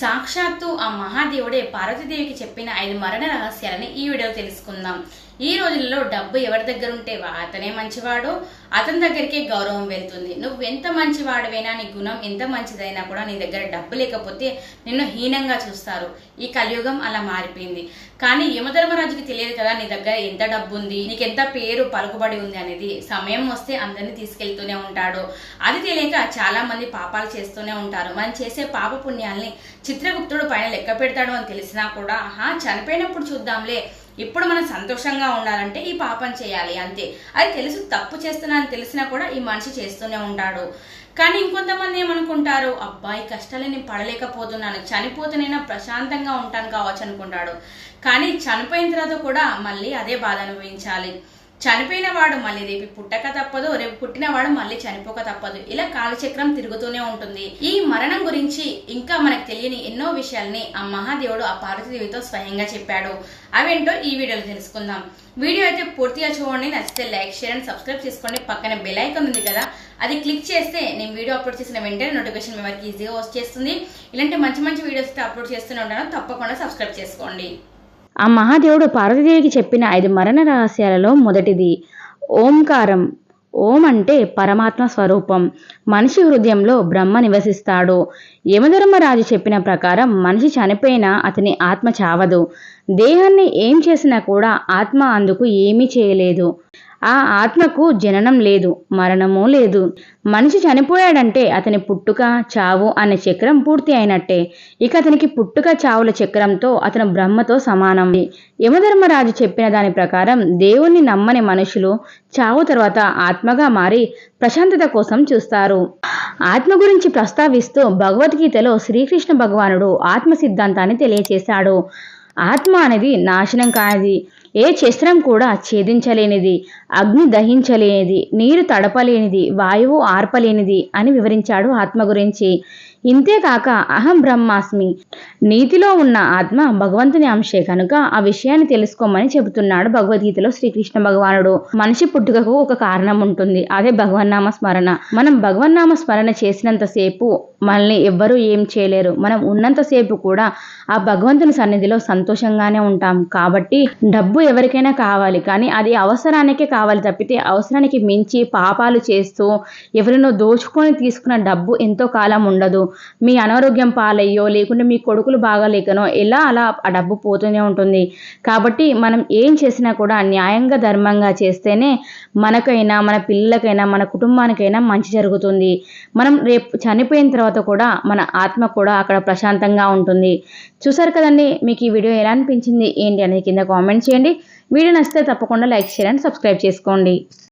సాక్షాత్తు ఆ మహాదేవుడే పార్వతీదేవికి చెప్పిన ఐదు మరణ రహస్యాలని ఈ వీడియో తెలుసుకుందాం. ఈ రోజుల్లో డబ్బు ఎవరి దగ్గర ఉంటే అతనే మంచివాడు అతని దగ్గరికే గౌరవం వెళ్తుంది. నువ్వు ఎంత మంచివాడివైనా నీ గుణం ఎంత మంచిదైనా కూడా నీ దగ్గర డబ్బు లేకపోతే నిన్ను హీనంగా చూస్తారు. ఈ కలియుగం అలా మారిపోయింది. కానీ యమధర్మరాజుకి తెలియదు కదా నీ దగ్గర ఎంత డబ్బు ఉంది నీకెంత పేరు పలుకుబడి ఉంది అనేది. సమయం వస్తే అందరినీ తీసుకెళ్తూనే ఉంటాడు. అది తెలియక చాలా మంది పాపాలు చేస్తూనే ఉంటారు. మనం చేసే పాప పుణ్యాల్ని చిత్రగుప్తుడు పైన లెక్క పెడతాడు అని తెలిసినా కూడా ఆహా చనిపోయినప్పుడు చూద్దాంలే ఇప్పుడు మనం సంతోషంగా ఉండాలంటే ఈ పాపం చేయాలి అంతే. అది తెలుసు తప్పు చేస్తున్నా అని తెలిసినా కూడా ఈ మనిషి చేస్తూనే ఉంటాడు. కానీ ఇంకొంతమంది ఏమనుకుంటారు? అబ్బాయి కష్టాలు నేను పడలేకపోతున్నాను. చనిపోతేనైనా ప్రశాంతంగా ఉంటాను కావచ్చు అనుకుంటాడు. కానీ చనిపోయిన తర్వాత కూడా మళ్ళీ అదే బాధ అనుభవించాలి. చనిపోయిన వాడు మళ్ళీ రేపు పుట్టక తప్పదు రేపు పుట్టినవాడు మళ్ళీ చనిపోక తప్పదు. ఇలా కాలచక్రం తిరుగుతూనే ఉంటుంది. ఈ మరణం గురించి ఇంకా మనకు తెలియని ఎన్నో విషయాల్ని ఆ మహాదేవుడు ఆ పార్వతీదేవితో స్వయంగా చెప్పాడు. అవేంటో ఈ వీడియోలో తెలుసుకుందాం. వీడియో అయితే పూర్తిగా చూడండి. నచ్చితే లైక్ షేర్ అండ్ సబ్స్క్రైబ్ చేసుకోండి. పక్కన బెల్ ఐకాన్ ఉంది కదా అది క్లిక్ చేస్తే నేను వీడియో అప్లోడ్ చేసిన వెంటనే నోటిఫికేషన్ మీ వరకు ఈజీగా వచ్చేస్తుంది. ఇలాంటి మంచి మంచి వీడియోస్ అయితే అప్లోడ్ చేస్తూనే ఉంటాను. తప్పకుండా సబ్స్క్రైబ్ చేసుకోండి. ఆ మహాదేవుడు పార్వతీదేవికి చెప్పిన ఐదు మరణ రహస్యాలలో మొదటిది ఓంకారం. ఓం అంటే పరమాత్మ స్వరూపం. మనిషి హృదయంలో బ్రహ్మ నివసిస్తాడు. యమధర్మరాజు చెప్పిన ప్రకారం మనిషి చనిపోయినా అతని ఆత్మ చావదు. దేహాన్ని ఏం చేసినా కూడా ఆత్మ అందుకు ఏమీ చేయలేదు. ఆ ఆత్మకు జననం లేదు మరణము లేదు. మనిషి చనిపోయాడంటే అతని పుట్టుక చావు అనే చక్రం పూర్తి అయినట్టే. ఇక అతనికి పుట్టుక చావుల చక్రంతో అతను బ్రహ్మతో సమానం. యమధర్మరాజు చెప్పిన దాని ప్రకారం దేవుణ్ణి నమ్మని మనుషులు చావు తర్వాత ఆత్మగా మారి ప్రశాంతత కోసం చూస్తారు. ఆత్మ గురించి ప్రస్తావిస్తూ భగవద్గీతలో శ్రీకృష్ణ భగవానుడు ఆత్మ సిద్ధాంతాన్ని తెలియచేశాడు. ఆత్మ అనేది నాశనం కానిది. ఏ శస్త్రం కూడా ఛేదించలేనిది. అగ్ని దహించలేనిది. నీరు తడపలేనిది. వాయువు ఆర్పలేనిది అని వివరించాడు ఆత్మ గురించి. ఇంతేకాక అహం బ్రహ్మాస్మి. నీతిలో ఉన్న ఆత్మ భగవంతుని అంశే కనుక ఆ విషయాన్ని తెలుసుకోమని చెబుతున్నాడు భగవద్గీతలో శ్రీకృష్ణ భగవానుడు. మనిషి పుట్టుకకు ఒక కారణం ఉంటుంది. అదే భగవన్నామ స్మరణ. మనం భగవన్నామ స్మరణ చేసినంతసేపు మనల్ని ఎవ్వరూ ఏం చేయలేరు. మనం ఉన్నంతసేపు కూడా ఆ భగవంతుని సన్నిధిలో సంతోషంగానే ఉంటాం. కాబట్టి డబ్బు ఎవరికైనా కావాలి. కానీ అది అవసరానికే కావాలి తప్పితే అవసరానికి మించి పాపాలు చేస్తూ ఎవరినో దోచుకొని తీసుకున్న డబ్బు ఎంతో కాలం ఉండదు. మీ అనారోగ్యం పాలయ్యో లేకుంటే మీ కొడుకులు బాగాలేకనో ఎలా అలా ఆ డబ్బు పోతూనే ఉంటుంది. కాబట్టి మనం ఏం చేసినా కూడా న్యాయంగా ధర్మంగా చేస్తేనే మనకైనా మన పిల్లలకైనా మన కుటుంబానికైనా మంచి జరుగుతుంది. మనం రేపు చనిపోయిన తర్వాత కూడా మన ఆత్మ కూడా అక్కడ ప్రశాంతంగా ఉంటుంది. చూసారు కదండి మీకు ఈ వీడియో ఎలా అనిపించింది ఏంటి అనేది కింద కామెంట్ చేయండి. వీడియో నచ్చితే తప్పకుండా లైక్ చేయండి సబ్స్క్రైబ్ చేసుకోండి.